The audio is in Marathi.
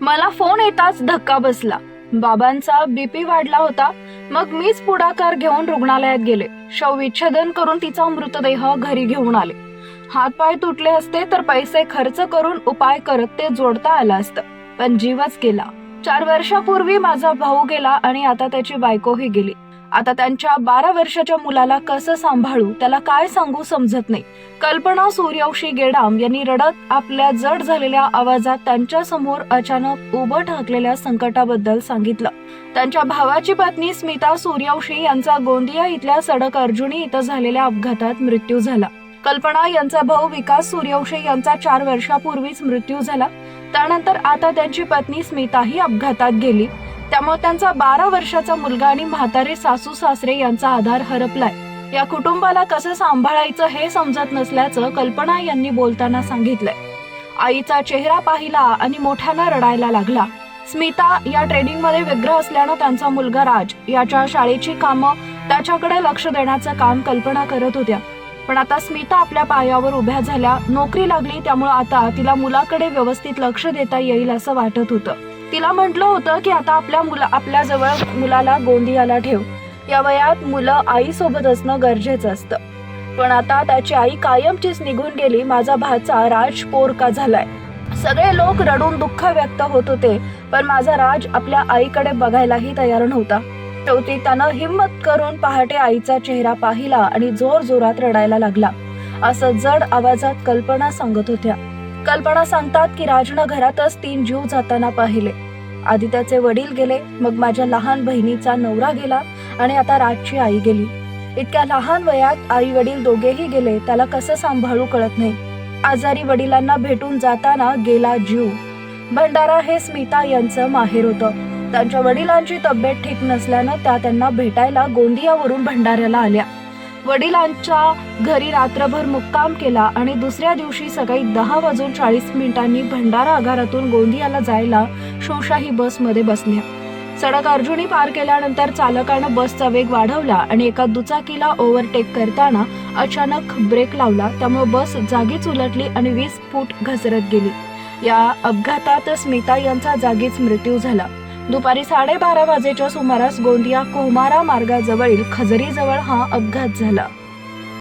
मला फोन येताच धक्का बसला. बाबांचा बीपी वाढला होता. मग मीच पुढाकार घेऊन रुग्णालयात गेले. शवविच्छेदन करून तिचा मृतदेह घरी घेऊन आले. हातपाय तुटले असते तर पैसे खर्च करून उपाय करत ते जोडता आलं असतं. पण जीवच गेला. चार वर्षापूर्वी माझा भाऊ गेला आणि आता त्याची बायकोही गेली. आता त्यांच्या बारा वर्षाच्या मुलाला कसं सांभाळू त्याला काय सांगू समजत नाही. कल्पना सूर्यवंशी गेडाम यांनी रडत आपल्या जड झालेल्या आवाजात त्यांच्यासमोर अचानक उभं ठाकलेल्या संकटाबद्दल सांगितलं. त्यांच्या भावाची पत्नी स्मिता सूर्यवंशी यांचा गोंदिया इथल्या सडक अर्जुनी इथं झालेल्या अपघातात मृत्यू झाला. कल्पना यांचा भाऊ विकास सूर्यवंशी यांचा चार वर्षापूर्वीच मृत्यू झाला. त्यानंतर आता त्यांची पत्नी स्मिताही अपघातात गेली. त्यामुळे त्यांचा बारा वर्षाचा मुलगा आणि म्हातारे सासू सासरे यांचा आधार हरपलाय. या कुटुंबाला कसं सांभाळायचं हे समजत नसल्याचं कल्पना यांनी बोलताना सांगितलंय. आईचा चेहरा पाहिला आणि मोठ्यानं रडायला लागला. स्मिता या ट्रेनिंगमध्ये व्यग्र असल्यानं त्यांचा मुलगा राज याच्या शाळेची कामं त्याच्याकडे लक्ष देण्याचं काम कल्पना करत होत्या. पण आता स्मिता आपल्या पायावर उभ्या झाल्या नोकरी लागली त्यामुळे आता तिला मुलाकडे व्यवस्थित लक्ष देता येईल असं वाटत होतं. तिला म्हटलं होतं की आता आपल्या मुला आपल्या जवळ मुलाला गोंदियाला ठेव. या वयात मुलं आईसोबत असणं गरजेचं असतं. पण आता त्याची आई कायमचीच निघून गेली माझा भाचा राज पोरका झालाय. सगळे लोक रडून दुःख व्यक्त होत होते पण माझा राज आपल्या आईकडे बघायलाही तयार नव्हता. शेवटी त्यानं हिंमत करून पहाटे आईचा चेहरा पाहिला आणि जोर जोरात रडायला लागला. असं जड आवाजात कल्पना सांगत होत्या. कल्पना सांगतात की राजनं घरातच तीन जीव जाताना पाहिले. आधी त्याचे वडील गेले मग माझ्या लहान बहिणीचा नवरा गेला आणि आता राजची आई गेली. इतक्या लहान वयात आई वडील दोघेही गेले त्याला कसं सांभाळू कळत नाही. आजारी वडिलांना भेटून जाताना गेला जीव. भंडारा हे स्मिता यांचं माहेर होतं. त्यांच्या वडिलांची तब्येत ठीक नसल्यानं त्या त्यांना भेटायला गोंदियावरून भंडाऱ्याला आल्या. वडिलांच्या घरी रात्रभर मुक्काम केला आणि दुसऱ्या दिवशी सकाळी दहा वाजून चाळीस मिनिटांनी भंडारा आगारातून गोंदियाला जायला शिवशाही बसमध्ये बसल्या. सडक अर्जुनी पार केल्यानंतर चालकानं बसचा वेग वाढवला आणि एका दुचाकीला ओव्हरटेक करताना अचानक ब्रेक लावला. त्यामुळे बस जागीच उलटली आणि वीस फूट घसरत गेली. या अपघातात स्मिता यांचा जागीच मृत्यू झाला. दुपारी साडेबारा वाजेच्या सुमारास गोंदिया कोमारा मार्गाजवळील खजरीजवळ हा अपघात झाला.